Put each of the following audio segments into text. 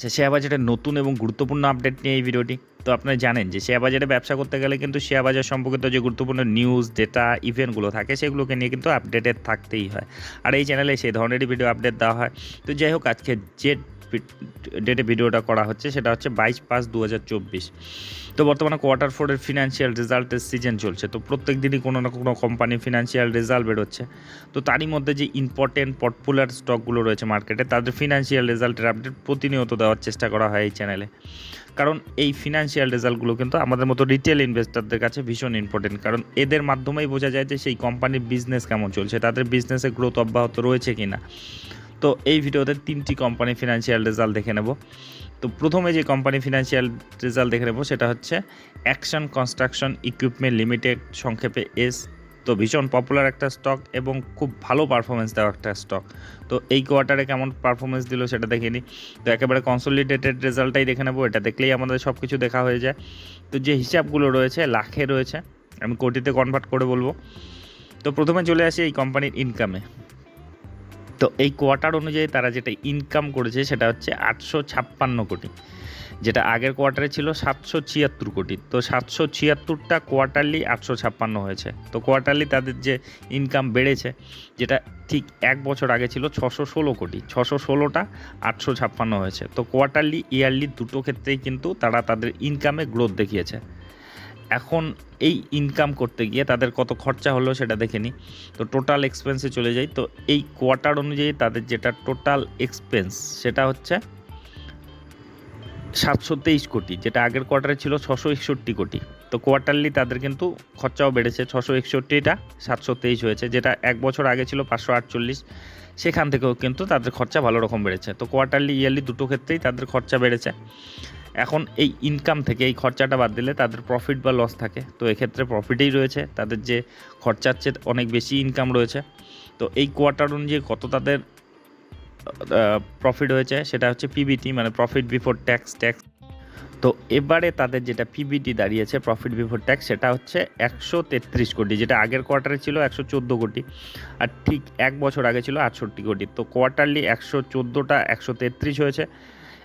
আচ্ছা শেয়ার বাজারের নতুন এবং গুরুত্বপূর্ণ আপডেট নিয়ে এই ভিডিওটি তো আপনারা জানেন যে শেয়ার বাজারে ব্যবসা করতে গেলে কিন্তু শেয়ার বাজার সম্পর্কিত যে গুরুত্বপূর্ণ নিউজ ডেটা ইভেন্টগুলো থাকে, সেগুলোকে নিয়ে কিন্তু আপডেটেড থাকতেই হয়। আর এই চ্যানেলে সেই ধরনেরই ভিডিও আপডেট দেওয়া হয়। তো যাই হোক, আজকে যে ডেটে ভিডিওটা করা হচ্ছে, সেটা হচ্ছে বাইশ পাঁচ দু তো বর্তমানে কোয়ার্টার ফোরের ফিনান্সিয়াল রেজাল্টের সিজন চলছে, তো প্রত্যেক দিনই কোনো না কোনো কোম্পানি ফিনান্সিয়াল রেজাল্ট বেরোচ্ছে। তো তারই মধ্যে যে ইম্পর্টেন্ট পপুলার স্টকগুলো রয়েছে মার্কেটে তাদের ফিনান্সিয়াল রেজাল্টের আপডেট প্রতিনিয়ত দেওয়ার চেষ্টা করা হয় এই চ্যানেলে কারণ এই ফিনান্সিয়াল রেজাল্টগুলো কিন্তু আমাদের মতো রিটেল ইনভেস্টরদের কাছে ভীষণ ইম্পর্টেন্ট কারণ এদের মাধ্যমেই বোঝা যায় যে সেই কোম্পানির বিজনেস কেমন চলছে, তাদের বিজনেসে গ্রোথ অব্যাহত রয়েছে কি না তো এই ভিডিওতে তিনটি কোম্পানি ফিনান্সিয়াল রেজাল্ট দেখে নেব। তো প্রথমে যে কোম্পানি ফিনান্সিয়াল রেজাল্ট দেখে নেব, সেটা হচ্ছে অ্যাকশন কনস্ট্রাকশন ইকুইপমেন্ট লিমিটেড সংক্ষেপে এস তো ভীষণ পপুলার একটা স্টক এবং খুব ভালো পারফরমেন্স দেওয়া একটা স্টক তো এই কোয়ার্টারে কেমন পারফরমেন্স দিল সেটা দেখে নিই তো একেবারে কনসোলিডেটেড রেজাল্টটাই দেখে নেব, এটা দেখলেই আমাদের সব কিছু দেখা হয়ে যায়। তো যে হিসাবগুলো রয়েছে, লাখে রয়েছে, আমি কোটিতে কনভার্ট করে বলব। তো প্রথমে চলে আসি এই কোম্পানির ইনকামে তো এই কোয়ার্টার অনুযায়ী তারা যেটা ইনকাম করেছে সেটা হচ্ছে আটশো ছাপ্পান্ন কোটি। যেটা আগের কোয়ার্টারে ছিল সাতশো ছিয়াত্তর কোটি। তো সাতশো ছিয়াত্তরটা কোয়ার্টারলি আটশো ছাপ্পান্ন হয়েছে। তো কোয়ার্টারলি তাদের যে ইনকাম বেড়েছে, যেটা ঠিক এক বছর আগে ছিল ছশো ষোলো কোটি। ছশো ষোলোটা আটশো ছাপ্পান্ন হয়েছে। তো কোয়ার্টারলি ইয়ারলি দুটো ক্ষেত্রেই কিন্তু তারা তাদের ইনকামে গ্রোথ দেখিয়েছে। এখন এই ইনকাম করতে গিয়ে তাদের কত খরচা হলো সেটা দেখে নিই। তো টোটাল এক্সপেন্সে চলে যাই। তো এই কোয়ার্টার অনুযায়ী তাদের যেটা টোটাল এক্সপেন্স সেটা হচ্ছে সাতশো তেইশ কোটি, যেটা আগের কোয়ার্টারে ছিল ছশো একষট্টি কোটি। তো কোয়ার্টারলি তাদের কিন্তু খরচাও বেড়েছে, ছশো একষট্টিটা সাতশো তেইশ হয়েছে, যেটা এক বছর আগে ছিল পাঁচশো আটচল্লিশ। সেখান থেকেও কিন্তু তাদের খরচা ভালো রকম বেড়েছে। তো কোয়ার্টারলি ইয়ারলি দুটো ক্ষেত্রেই তাদের খরচা বেড়েছে। এখন এই ইনকাম থেকে এই খরচাটা বাদ দিলে তাদের প্রফিট বা লস থাকে। তো এক্ষেত্রে প্রফিটেই রয়েছে, তাদের যে খরচার চেয়ে অনেক বেশি ইনকাম রয়েছে। তো এই কোয়ার্টার অনুযায়ী কত তাদের প্রফিট হয়েছে সেটা হচ্ছে পিবিটি মানে প্রফিট বিফোর ট্যাক্স ট্যাক্স তো এবারে তাদের যেটা পিবিটি দাঁড়িয়েছে প্রফিট বিফোর ট্যাক্স সেটা হচ্ছে একশো তেত্রিশ কোটি, যেটা আগের কোয়ার্টারে ছিল একশো চোদ্দ কোটি, আর ঠিক এক বছর আগে ছিল আটষট্টি কোটি। তো কোয়ার্টারলি একশো চোদ্দোটা একশো তেত্রিশ হয়েছে।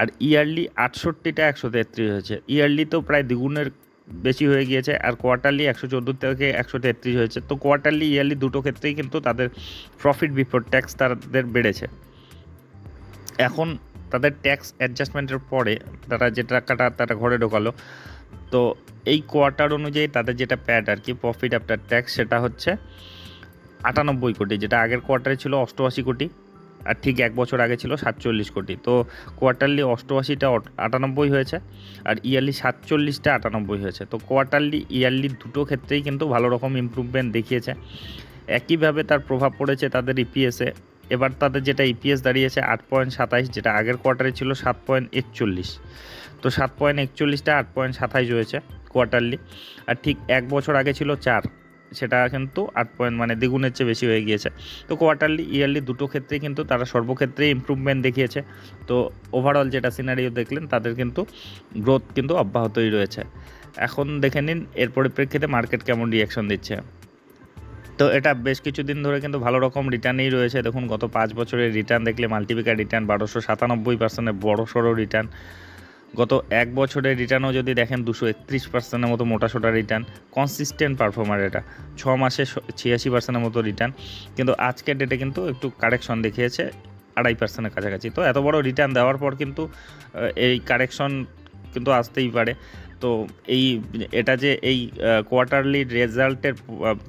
আর ইয়ারলি আটষট্টিটা একশো তেত্রিশ হয়েছে। ইয়ারলি তো প্রায় দ্বিগুণের বেশি হয়ে গিয়েছে আর কোয়ার্টারলি একশো চোদ্দ থেকে একশো তেত্রিশ হয়েছে। তো কোয়ার্টারলি, ইয়ারলি দুটো ক্ষেত্রেই কিন্তু তাদের প্রফিট বিফোর ট্যাক্স তাদের বেড়েছে। এখন তাদের ট্যাক্স অ্যাডজাস্টমেন্টের পরে তারা যে টাকাটা তারা ঘরে ঢোকালো, তো এই কোয়ার্টার অনুযায়ী তাদের যেটা প্যাড আর কি প্রফিট আফটার ট্যাক্স সেটা হচ্ছে আটানব্বই কোটি, যেটা আগের কোয়ার্টারে ছিল অষ্টআশি কোটি। আর ঠিক এক বছর আগে ছিল সাতচল্লিশ কোটি। তো কোয়ার্টারলি অষ্টআশিটা আটানব্বই হয়েছে আর ইয়ারলি সাতচল্লিশটা আটানব্বই হয়েছে। তো কোয়ার্টারলি ইয়ারলি দুটো ক্ষেত্রেই কিন্তু ভালো রকম ইম্প্রুভমেন্ট দেখিয়েছে। একইভাবে তার প্রভাব পড়েছে তাদের ইপিএসে এবার তাদের যেটা ইপিএস দাঁড়িয়েছে আট পয়েন্ট সাতাইশ, যেটা আগের কোয়ার্টারে ছিল সাত পয়েন্ট একচল্লিশ। তো সাত পয়েন্ট একচল্লিশটা আট পয়েন্ট সাতাইশ হয়েছে কোয়ার্টারলি আর ঠিক এক বছর আগে ছিল চার। সেটা কিন্তু আট পয়েন্ট মানে দ্বিগুণের চেয়ে বেশি হয়ে গিয়েছে। তো কোয়ার্টারলি ইয়ারলি দুটো ক্ষেত্রেই কিন্তু তারা সর্বক্ষেত্রেই ইম্প্রুভমেন্ট দেখিয়েছে। তো ওভারঅল যেটা সিনারিও দেখলেন, তাদের কিন্তু গ্রোথ কিন্তু অব্যাহতই রয়েছে। এখন দেখে নিন, এর পরিপ্রেক্ষিতে মার্কেট কেমন রিয়াকশন দিচ্ছে। তো এটা বেশ কিছুদিন ধরে কিন্তু ভালো রকম রিটার্নেই রয়েছে। দেখুন, গত পাঁচ বছরের রিটার্ন দেখলে মাল্টিপিকার রিটার্ন বারোশো সাতানব্বই পার্সেন্টের বড় সড়ো রিটার্ন গত এক বছরের রিটার্নও যদি দেখেন, দুশো একত্রিশ পার্সেন্টের মতো মোটাসোটা রিটার্ন কনসিস্টেন্ট পারফর্মার এটা। ছ মাসে ছিয়াশি পার্সেন্টের মতো রিটার্ন কিন্তু আজকের ডেটে কিন্তু একটু কারেকশন দেখিয়েছে, আড়াই পার্সেন্টের কাছাকাছি। তো এত বড় রিটার্ন দেওয়ার পর কিন্তু এই কারেকশন কিন্তু আসতেই পারে। তো এই, এটা যে এই কোয়ার্টারলি রেজাল্টের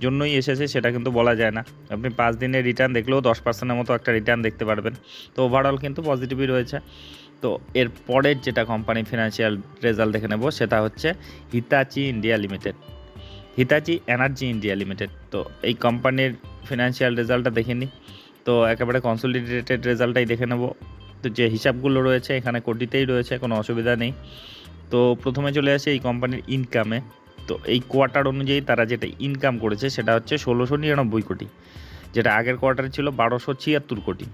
জন্যই এসেছে, সেটা কিন্তু বলা যায় না। আপনি পাঁচ দিনের রিটার্ন দেখলেও দশ পার্সেন্টের মতো একটা রিটার্ন দেখতে পারবেন। তো ওভারঅল কিন্তু পজিটিভই রয়েছে। তো এর পরের যেটা কোম্পানি ফিনান্সিয়াল রেজাল্ট দেখে নেব, সেটা হচ্ছে Hitachi India limited Hitachi energy India limited তো এই কোম্পানির ফিনান্সিয়াল রেজাল্টটা দেখে নিই তো একেবারে কনসলিডেটেড রেজাল্টটাই দেখে নেব। তো যে হিসাবগুলো রয়েছে, এখানে কোটিতেই রয়েছে, কোনো অসুবিধা নেই। তো প্রথমে চলে আসে এই কোম্পানির ইনকামে তো এই কোয়ার্টার অনুযায়ী তারা যেটা ইনকাম করেছে, সেটা হচ্ছে ষোলোশো নিরানব্বই কোটি। যেটা আগের কোয়ার্টারে ছিল বারোশো ছিয়াত্তর কোটি।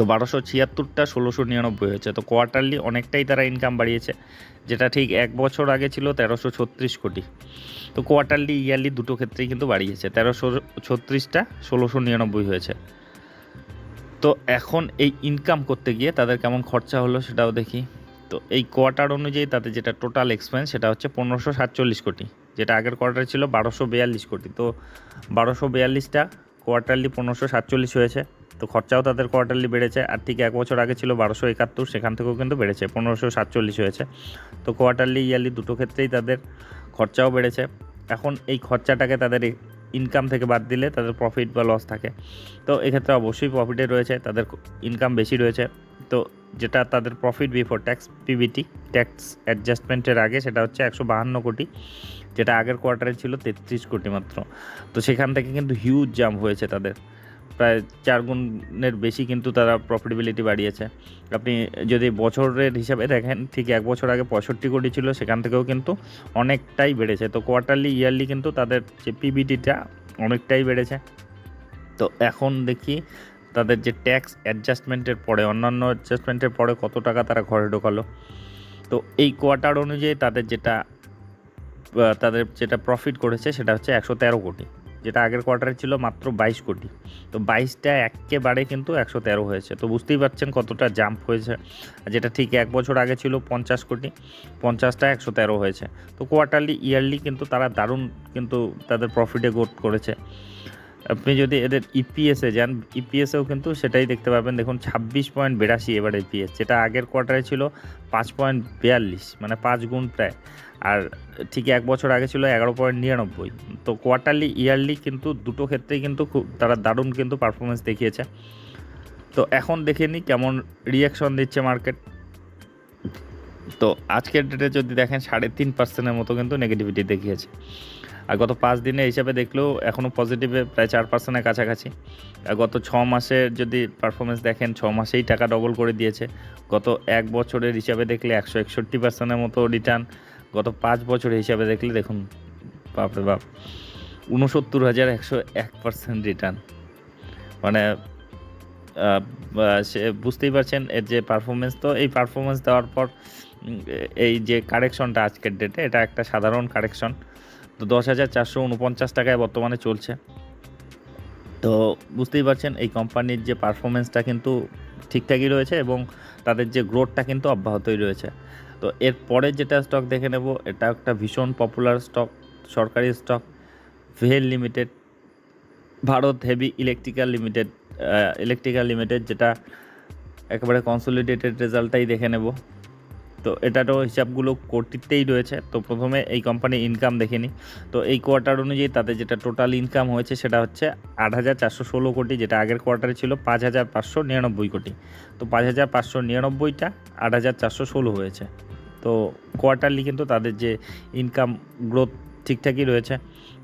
তো বারোশো ছিয়াত্তরটা ষোলোশো নিরানব্বই হয়েছে। তো কোয়ার্টারলি অনেকটাই তারা ইনকাম বাড়িয়েছে। যেটা ঠিক এক বছর আগে ছিল তেরোশো ছত্রিশ কোটি। তো কোয়ার্টারলি ইয়ারলি দুটো ক্ষেত্রেই কিন্তু বাড়িয়েছে। তেরোশো ছত্রিশটা ষোলোশো নিরানব্বই হয়েছে। তো এখন এই ইনকাম করতে গিয়ে তাদের কেমন খরচা হলো সেটাও দেখি। তো এই কোয়ার্টার অনুযায়ী তাদের যেটা টোটাল এক্সপেন্স সেটা হচ্ছে পনেরোশো সাতচল্লিশ কোটি। যেটা আগের কোয়ার্টারে ছিল বারোশো বিয়াল্লিশ কোটি। তো বারোশো বিয়াল্লিশটা কোয়ার্টারলি পনেরোশো সাতচল্লিশ হয়েছে। তো খরচাও তাদের কোয়ার্টারলি বেড়েছে, আর ঠিক এক বছর আগে ছিল বারোশো একাত্তর, সেখান থেকেও কিন্তু বেড়েছে, পনেরোশো সাতচল্লিশ হয়েছে। তো কোয়ার্টারলি ইয়ারলি দুটো ক্ষেত্রেই তাদের খরচাও বেড়েছে। এখন এই খরচাটাকে তাদের ইনকাম থেকে বাদ দিলে তাদের প্রফিট বা লস থাকে। তো এক্ষেত্রে অবশ্যই প্রফিটে রয়েছে, তাদের ইনকাম বেশি রয়েছে। তো যেটা তাদের profit before tax PBT tax অ্যাডজাস্টমেন্টের আগে, সেটা হচ্ছে একশো বাহান্ন কোটি, যেটা আগের কোয়ার্টারে ছিল তেত্রিশ কোটি মাত্র। তো সেখান থেকে কিন্তু হিউজ জাম্প হয়েছে তাদের। প্রায় চার গুণের বেশি কিন্তু তারা প্রফিটেবিলিটি বাড়িয়েছে। আপনি যদি বছরের হিসাবে দেখেন, ঠিক এক বছর আগে পঁয়ষট্টি কোটি ছিল, সেখান থেকেও কিন্তু অনেকটাই বেড়েছে। তো কোয়ার্টারলি ইয়ারলি কিন্তু তাদের যে পিবিটিটা অনেকটাই বেড়েছে। তো এখন দেখি তাদের যে ট্যাক্স অ্যাডজাস্টমেন্টের পরে, অন্যান্য অ্যাডজাস্টমেন্টের পরে কত টাকা তারা ঘরে ঢোকালো। তো এই কোয়ার্টার অনুযায়ী তাদের যেটা তাদের যেটা প্রফিট করেছে, সেটা হচ্ছে একশো তেরো কোটি। যেটা আগের কোয়ার্টারে ছিল মাত্র বাইশ কোটি। তো বাইশটা একেবারে কিন্তু একশো তেরো হয়েছে। তো বুঝতেই পারছেন কতটা জাম্প হয়েছে। যেটা ঠিক এক বছর আগে ছিল পঞ্চাশ কোটি, পঞ্চাশটা একশো তেরো হয়েছে। তো কোয়ার্টারলি ইয়ারলি কিন্তু তারা দারুণ কিন্তু তাদের প্রফিটে গোট করেছে। আপনি যদি এদের ইপিএসে যান ইপিএসেও কিন্তু সেটাই দেখতে পাবেন। দেখুন, ছাব্বিশ পয়েন্ট বিরাশি এবার ইপিএস যেটা আগের কোয়ার্টারে ছিল পাঁচ পয়েন্ট বিয়াল্লিশ মানে পাঁচ গুণ প্রায়। আর ঠিক এক বছর আগে ছিল এগারো পয়েন্ট নিরানব্বই। তো কোয়ার্টারলি ইয়ারলি কিন্তু দুটো ক্ষেত্রেই কিন্তু খুব, তারা দারুণ কিন্তু পারফরমেন্স দেখিয়েছে। তো এখন দেখে নিই কেমন রিয়াকশন দিচ্ছে মার্কেট তো আজকের ডেটে যদি দেখেন, সাড়ে তিন পার্সেন্টের মতো কিন্তু নেগেটিভিটি দেখিয়েছে। আর গত পাঁচ দিনে হিসাবে দেখলেও এখনও পজিটিভে প্রায় চার পার্সেন্টের কাছাকাছি। আর গত ছ মাসের যদি পারফরমেন্স দেখেন, ছ মাসেই টাকা ডবল করে দিয়েছে। গত এক বছরের হিসাবে দেখলে একশো একষট্টি পার্সেন্টের মতো রিটার্ন গত পাঁচ বছরের হিসাবে দেখলে দেখুন, বাপরে বাপ উনসত্তর হাজার একশো এক পার্সেন্ট রিটার্ন মানে সে বুঝতেই পারছেন, এর যে পারফরমেন্স তো এই পারফরমেন্স দেওয়ার পর এই যে কারেকশনটা আজকের ডেটে এটা একটা সাধারণ কারেকশন তো দশ হাজার চারশো উনপঞ্চাশ টাকায় বর্তমানে চলছে। তো বুঝতেই পারছেন, এই কোম্পানির যে পারফরমেন্সটা কিন্তু ঠিকঠাকই রয়েছে এবং তাদের যে গ্রোথটা কিন্তু অব্যাহতই রয়েছে। তো এর পরে যেটা স্টক দেখে নেব এটা একটা ভীষণ পপুলার স্টক সরকারি স্টক ভেল limited Bharat heavy electrical limited electrical limited যেটা একেবারে কনসোলিডেটেড রেজাল্টটাই দেখে নেব। তো এটারও হিসাবগুলো কোটিতেই রয়েছে। তো প্রথমে এই কোম্পানির ইনকাম দেখে নিই। তো এই কোয়ার্টার অনুযায়ী তাদের যেটা টোটাল ইনকাম হয়েছে সেটা হচ্ছে আট হাজার চারশো ষোলো কোটি, যেটা আগের কোয়ার্টারে ছিল পাঁচ হাজার পাঁচশো নিরানব্বই কোটি। তো পাঁচ হাজার পাঁচশো নিরানব্বইটা, আট হাজার চারশো ষোলো হয়েছে। তো কোয়ার্টারলি কিন্তু তাদের যে ইনকাম গ্রোথ ঠিকঠাকই রয়েছে,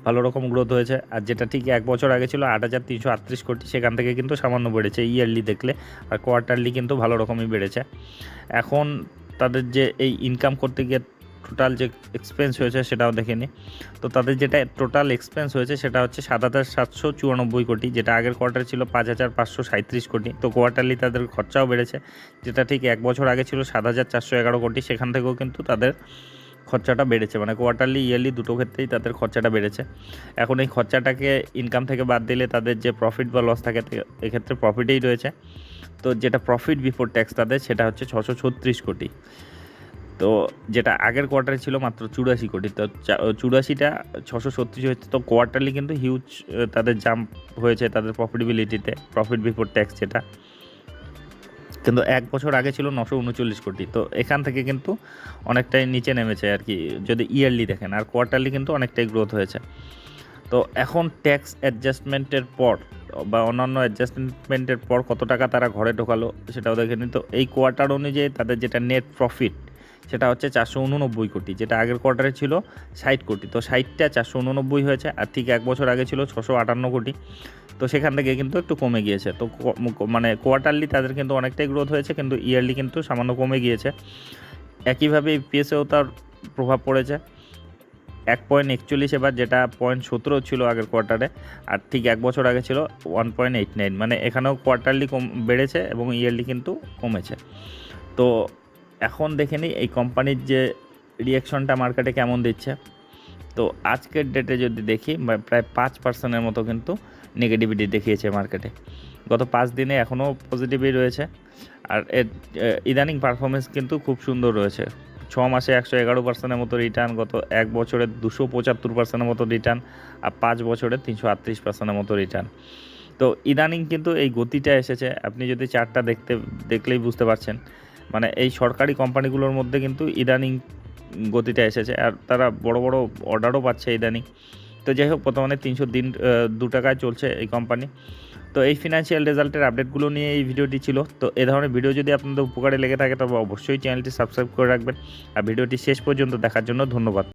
ভালো রকম গ্রোথ হয়েছে। আর যেটা ঠিক এক বছর আগে ছিল আট হাজার তিনশো আটত্রিশ কোটি, সেখান থেকে কিন্তু সামান্য বেড়েছে। ইয়ারলি দেখলে আর কোয়ার্টারলি কিন্তু ভালো রকমই বেড়েছে। এখন তাদের যে এই ইনকাম করতে গিয়ে টোটাল যে এক্সপেন্স হয়েছে সেটাও দেখে নিই তো তাদের যেটা টোটাল এক্সপেন্স হয়েছে সেটা হচ্ছে সাত হাজার সাতশো চুরানব্বই কোটি, যেটা আগের কোয়ার্টার ছিল পাঁচ হাজার পাঁচশো সাঁত্রিশ কোটি। তো কোয়ার্টারলি তাদের খরচাও বেড়েছে, যেটা ঠিক এক বছর আগে ছিল সাত হাজার চারশো এগারো কোটি, সেখান থেকেও কিন্তু তাদের খরচাটা বেড়েছে। মানে কোয়ার্টারলি ইয়ারলি দুটো ক্ষেত্রেই তাদের খরচাটা বেড়েছে। এখন এই খরচাটাকে ইনকাম থেকে বাদ দিলে তাদের যে প্রফিট বা লস থাকে, এক্ষেত্রে প্রফিটেই রয়েছে। তো যেটা প্রফিট বিফোর ট্যাক্স তাদের, সেটা হচ্ছে ছশো ছত্রিশ কোটি। তো যেটা আগের কোয়ার্টারে ছিল মাত্র চুরাশি কোটি। তো চুরাশিটা ছশো ছত্রিশ হয়েছে, তো কোয়ার্টারলি কিন্তু হিউজ তাদের জাম্প হয়েছে তাদের প্রফিটেবিলিটিতে প্রফিট বিফোর ট্যাক্স যেটা। কিন্তু এক বছর আগে ছিল নশো উনচল্লিশ কোটি। তো এখান থেকে কিন্তু অনেকটাই নিচে নেমেছে আর কি, যদি ইয়ারলি দেখেন। আর কোয়ার্টারলি কিন্তু অনেকটাই গ্রোথ হয়েছে। তো এখন ট্যাক্স অ্যাডজাস্টমেন্টের পর বা অন্যান্য অ্যাডজাস্টমেন্টের পর কত টাকা তারা ঘরে ঢোকালো সেটাও দেখে নিন। তো এই কোয়ার্টার অনুযায়ী তাদের যেটা নেট প্রফিট সেটা হচ্ছে চারশো উননব্বই কোটি, যেটা আগের কোয়ার্টারে ছিল ষাট কোটি। তো ষাটটা চারশো উননব্বই হয়েছে আর ঠিক এক বছর আগে ছিল ছশো আটান্ন কোটি। তো সেখান থেকে কিন্তু একটু কমে গিয়েছে। তো মানে কোয়ার্টারলি তাদের কিন্তু অনেকটাই গ্রোথ হয়েছে, কিন্তু ইয়ারলি কিন্তু সামান্য কমে গিয়েছে। একইভাবে পিএসেও তার প্রভাব পড়েছে। এক পয়েন্ট একচল্লিশ এবার যেটা পয়েন্ট সতেরো ছিল আগের কোয়ার্টারে আর ঠিক এক বছর আগে ছিল ওয়ান পয়েন্ট এইট নাইন। মানে এখানেও কোয়ার্টারলি কম বেড়েছে এবং ইয়ারলি কিন্তু কমেছে। তো এখন দেখে নিই এই কোম্পানির যে রিয়াকশনটা মার্কেটে কেমন দিচ্ছে। তো আজকের ডেটে যদি দেখি প্রায় পাঁচ পার্সেন্টের মতো কিন্তু নেগেটিভিটি দেখিয়েছে মার্কেটে গত পাঁচ দিনে এখনও পজিটিভই রয়েছে। আর এর ইদানিং পারফরমেন্স কিন্তু খুব সুন্দর রয়েছে। ছ মাসে একশো এগারো পার্সেন্টের মতো রিটার্ন গত এক বছরে দুশো পঁচাত্তর পার্সেন্টের মতো রিটার্ন আর পাঁচ বছরে তিনশো আটত্রিশ পার্সেন্টের মতো রিটার্ন তো ইদানিং কিন্তু এই গতিটা এসেছে। আপনি যদি চারটা দেখতে, দেখলেই বুঝতে পারছেন। মানে এই সরকারি কোম্পানিগুলোর মধ্যে কিন্তু ইদানিং গতিটা এসেছে আর তারা বড় বড় অর্ডারও পাচ্ছে ইদানিং। তো যাই হোক, বর্তমানে তিনশো দিন দু টাকায় চলছে এই কোম্পানি তো এই ফিনান্সিয়াল রেজাল্টের আপডেটগুলো নিয়ে এই ভিডিওটি ছিল। তো এ ধরনের ভিডিও যদি আপনাদের উপকারে লেগে থাকে, তবে অবশ্যই চ্যানেলটি সাবস্ক্রাইব করে রাখবেন। আর ভিডিওটি শেষ পর্যন্ত দেখার জন্য ধন্যবাদ।